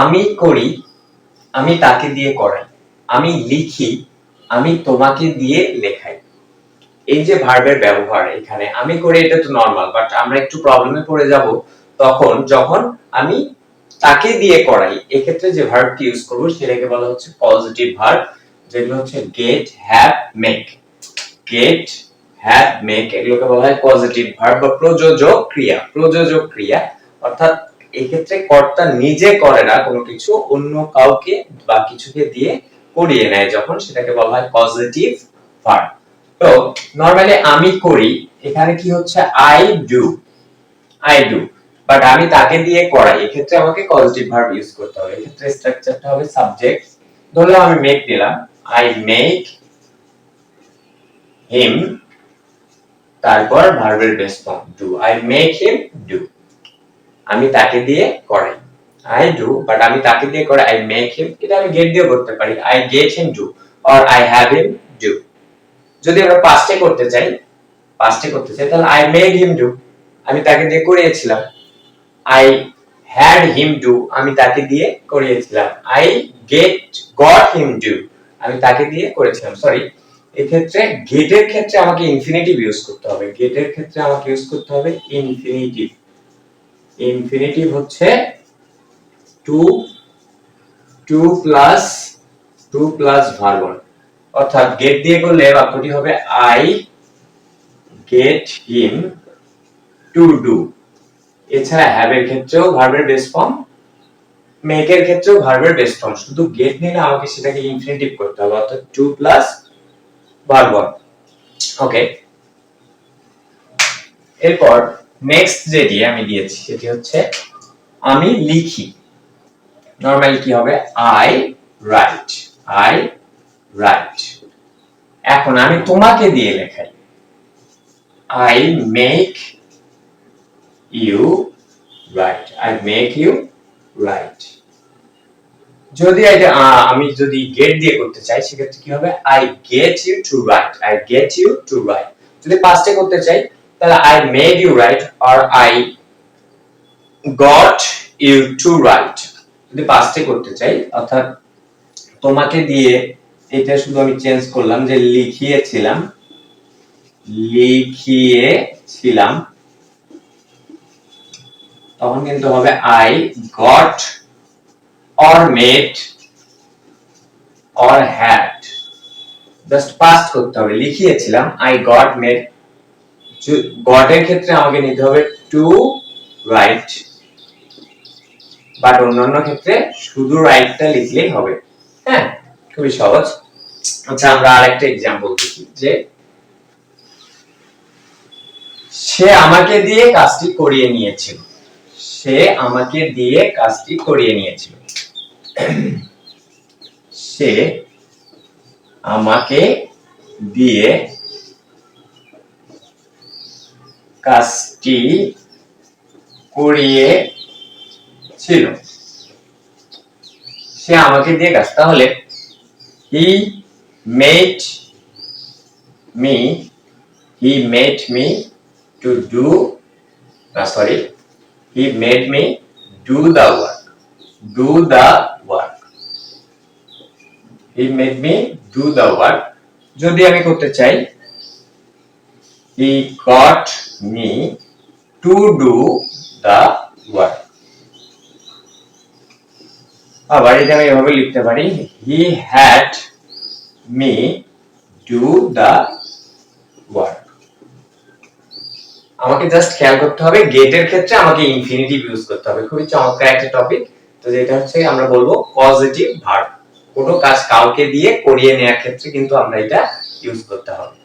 আমি করি, আমি তাকে দিয়ে করাই। আমি লিখি, আমি তোমাকে দিয়ে লেখাই। এই যে ভার্বের ব্যবহার এখানে, আমি করি এটা তো নর্মাল বাট আমরা একটু প্রবলেমে পড়ে যাব তখন, যখন আমি তাকে দিয়ে করাই, এক্ষেত্রে যে ভার্বটি ইউজ করব, সেটাকে বলা হচ্ছে পজিটিভ ভার্ব যেগুলো হচ্ছে get have make get have make এগুলোকে বলা হয় পজিটিভ ভার্ব বা প্রযোজক ক্রিয়া প্রযোজক ক্রিয়া। অর্থাৎ এক্ষেত্রে কর্তা নিজে করে না, কোনো কিছু অন্য কাউকে বা কিছুকে দিয়ে করিয়ে নেয় যখন সেটাকে বলা হয় পজিটিভ ভার্ব তো নরমালি আমি করি, এখানে কি হচ্ছে? I do I do but আমি তাকে দিয়ে করাই। এক্ষেত্রে আমাকে পজিটিভ ভার্ব ইউজ করতে হবে। এক্ষেত্রে স্ট্রাকচারটা হবে সাবজেক্ট ধরলাম আমি মেক দিলাম। আই মেক হিম তারপর ভার্বের base form do I make him do আমি তাকে দিয়ে করাই। আই ডু বাট আমি তাকে দিয়ে করাই আই মেক হিম এটা আমি গেট দিয়ে করতে পারি। I get him do or I have him do যদি আমরা পাস্টে করতে চাই পাস্টে করতে চাই, তাহলে আই মেড হিম ডু আমি তাকে দিয়ে করিয়েছিলাম। আই হ্যাড হিম ডু আমি তাকে দিয়ে করিয়েছিলাম। I get got him do আমি তাকে দিয়ে করেছিলাম। সরি এক্ষেত্রে গেটের ক্ষেত্রে আমাকে ইনফিনিটিভ ইউজ করতে হবে। গেটের ক্ষেত্রে আমাকে ইউজ করতে হবে ইনফিনিটিভ ইনফিনিটিভ হচ্ছে to to plus to plus verb অর্থাৎ গেট দিয়ে করলে বাক্যটি হবে I get him to do. এছাড়া হ্যাভ এর ক্ষেত্রেও ভার্বের বেস ফর্ম মেক এর ক্ষেত্রেও ভার্বের বেস ফর্ম শুধু গেট নিলে আমাকে সেটাকে ইনফিনিটিভ করতে হবে, অর্থাৎ টু প্লাস ভার্বন ওকে এরপর নেক্সট যেটি আমি দিয়েছি সেটি হচ্ছে, আমি লিখি। নরমালি কি হবে? আই রাইট আই রাইট এখন আমি তোমাকে দিয়ে লেখাই। I make you write I make you write যদি আমি যদি গেট দিয়ে করতে চাই, সেক্ষেত্রে কি হবে? I get you to write I get you to write যদি পাস্টে করতে চাই তাহলে I made you write or I got you to write যদি পাস্টে করতে চাই, অর্থাৎ তোমাকে দিয়ে এটা শুধু আমি চেঞ্জ করলাম যে লিখিয়েছিলাম লিখিয়েছিলাম, তখন কিন্তু হবে I got or made or had just past করতে হবে। লিখিয়েছিলাম আই গট মেড গট এর ক্ষেত্রে আমাকে নিতে হবে টু রাইট বাট অন্যান্য ক্ষেত্রে শুধু রাইটটা লিখলেই হবে। হ্যাঁ খুবই সহজ। আচ্ছা আমরা আরেকটা এক্সাম্পল দেখি, যে সে আমাকে দিয়ে কাজটি করিয়ে নিয়েছিল। সে আমাকে দিয়ে কাজটি করিয়ে নিয়েছিল। সে আমাকে দিয়ে কাজটি করিয়ে ছিল। সে আমাকে দিয়ে কাজ। তাহলে he made me he made me to do না sorry he made me do the work do the work he made me do the work যদি আমি করতে চাই he got me to do the work আবার আমি এভাবে লিখতে পারি he had me do the আমাকে জাস্ট খেয়াল করতে হবে গেটের ক্ষেত্রে আমাকে ইনফিনিটিভ ইউজ করতে হবে। খুবই চমৎকার একটা টপিক তো যেটা হচ্ছে, আমরা বলব পজিটিভ ভার্ব কোনো কাজ কাউকে দিয়ে করিয়ে নেওয়ার ক্ষেত্রে কিন্তু আমরা এটা ইউজ করতে হবে।